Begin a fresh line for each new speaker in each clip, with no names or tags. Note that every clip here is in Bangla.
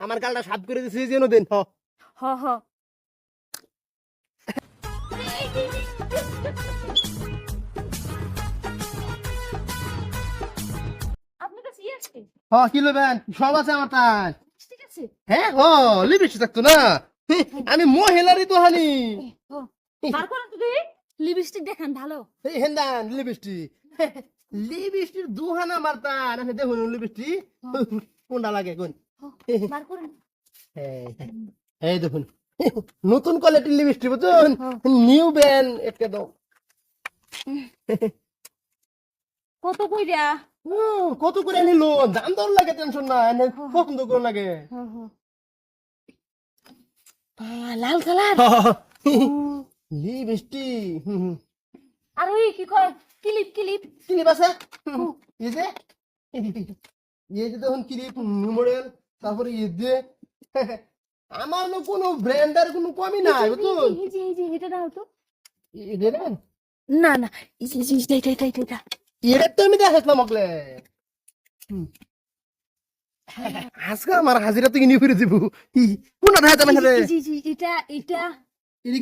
আমার গালটা সাফ করে দিছি যেন দেন হ।
হ হ। ইয়ে আছে?
হ কি লবেন সব আছে আমার
আছে?
হ্যাঁ ও লিপস্টিক থাকতো না? আমি মহিলারই তো হানি।
লিপস্টিক দেখান ভালো।
এই হেন্দান লিপস্টিক। লিপস্টিক দুহানা দেখুন লিপস্টিক কোনটা লাগে কোন? এই, এই দেখুন নতুন কোয়ালিটির লিপস্টিক বুঝুন? নিউ ব্যান একটা দাও
কত কইরা?
কত করে নিল? দাম দর লাগে টেনশন না পছন্দ করে লাগে
লাল কালার?
লিপস্টিক
আর ওই কি কয়? Clip clip.
ক্লিপ আছে? এই যে এই যে দেখুন ক্লিপ নিউ মডেল তারপরে এই যে আমার না কোনো ব্র্যান্ডের কোনো কমই নাই বুঝুন
এই যে এই যে এটা দাও তো না না এই যে এই যে এটা এটা এটা এটা
এটা তো আমি দেখাইছিলাম ওগুলো আজকে আমার হাজিরা তো কিনে ফিরে দিব কোনটা দেখা যাবে না
এটা এটা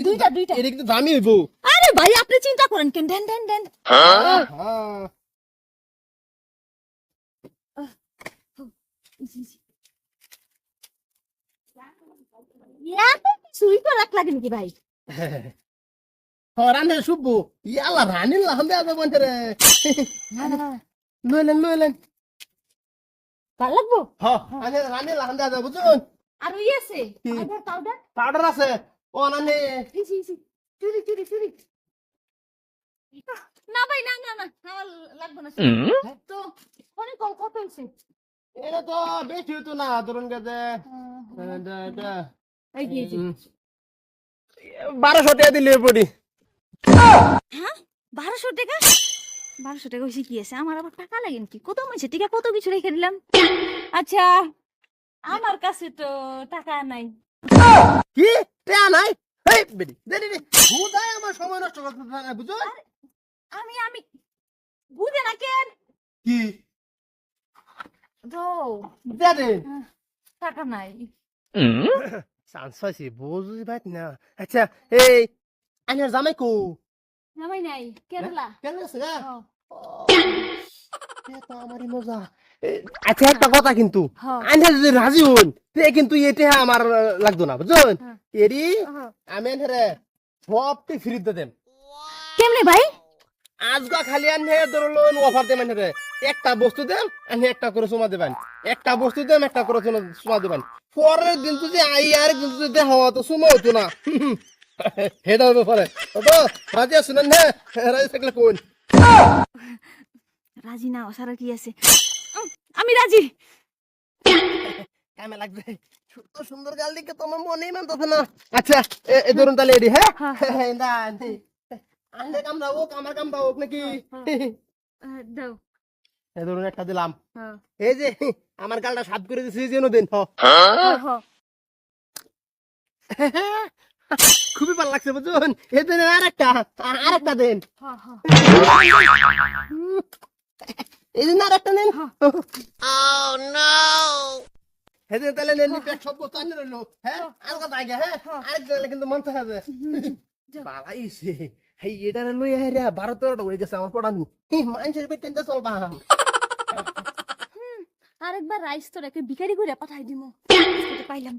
দুইটা, দুইটা।
এটা কিন্তু দামি হইব
আরে ভাই আপনি চিন্তা করেন কেন দেন দেন দেন
হ্যাঁ
কিছুই তো রাখ লাগে নাকি ভাই?
রানে শুভু ইয়ালা রানী লাহান দেয়া যাব রে। লইলেন লইলেন
ভালো লাগবো?
হ আনে রানী লাহান দেয়া যাব বুঝুন।
আর ওই আছে?
কি?
Powder powder?
পাউডার আছে। ও নানে।
এই যে চুরি চুরি চুরি। না ভাই না না না। আমার লাগবে না তো অনেক কম কত হয়েছে।
এটা তো বেশি হতো না ধরুন গেছে বারোশো টাকা দিলে পড়ি
হ্যাঁ? বারোশো টাকা? বারোশো টাকা হয়েছে কি আছে আমার আবার টাকা লাগে নাকি? কত হয়েছে? টিকা কত কিছু রেখে দিলাম। আচ্ছা আমার কাছে তো টাকা নাই।
কি? টেয়া নাই? এই বেডি দে দে দে। বুঝাই আমার সময় নষ্ট করতে বুঝো
আমি আমি বুঝে না কেন?
কি?
তো
দে দে
টাকা নাই
চান্স পাইছি বুঝি পাই না আচ্ছা এই আইনার জামাই কো
জামাই নাই কেরালা
কেন আছে গা
হ,
এটা আমারই মজা আচ্ছা একটা কথা কিন্তু
হ,
আইনার যদি রাজি হন তে কিন্তু এটা আমার লাগতো না বুঝছেন। এরি আমি আনহারে সবটি ফ্রি দিয়ে দেন
কেমনে ভাই
আজকা খালি আনহে ধরুন অফার দেবেন আনহারে একটা বস্তু দেন আনহে একটা করে সমা দেবেন। একটা বস্তু দেন একটা করে সমা দেবেন। পরের দিন যদি আই আর দিন যদি তো সময় হতো না। হেটা হবে পরে। তো রাজি না রাজি থাকলে কোন
রাজি না সারা কি আছে? আমি রাজি।
কামে লাগবে। সুন্দর সুন্দর গাল দিকে তোমার মনেই মানতেছে না। আচ্ছা এ- এ ধরুন তাহলে এডি হ্যাঁ?
হ্যাঁ।
না আনলে কামড়া হোক আমার কামড়া হোক নাকি?
দাও।
এ ধরুন একটা দিলাম।
হ্যাঁ।
এই যে আমার গালটা সাফ করে দিছি যেন দিন। হ
হ, হ।
খুবই ভালো লাগছে বুঝুন। এই দিন আর একটা আর একটা দিন। এই দিন আর একটা
হ্যাঁ।
সেদিন তাহলে নেন পেট সব রইল হ্যাঁ? আর কথা আগে হ্যাঁ? আরেকটা দিলে কিন্তু মন থাকে বালাইছে হেই এটারে লই হেরা বারো তেরোটা হয়ে গেছে আমার পড়ানি মানুষের পেট টেনতে চলবা
আরেকবার রাইস তো রেখে বিকারি করে পাঠাই দিমু। পাইলাম।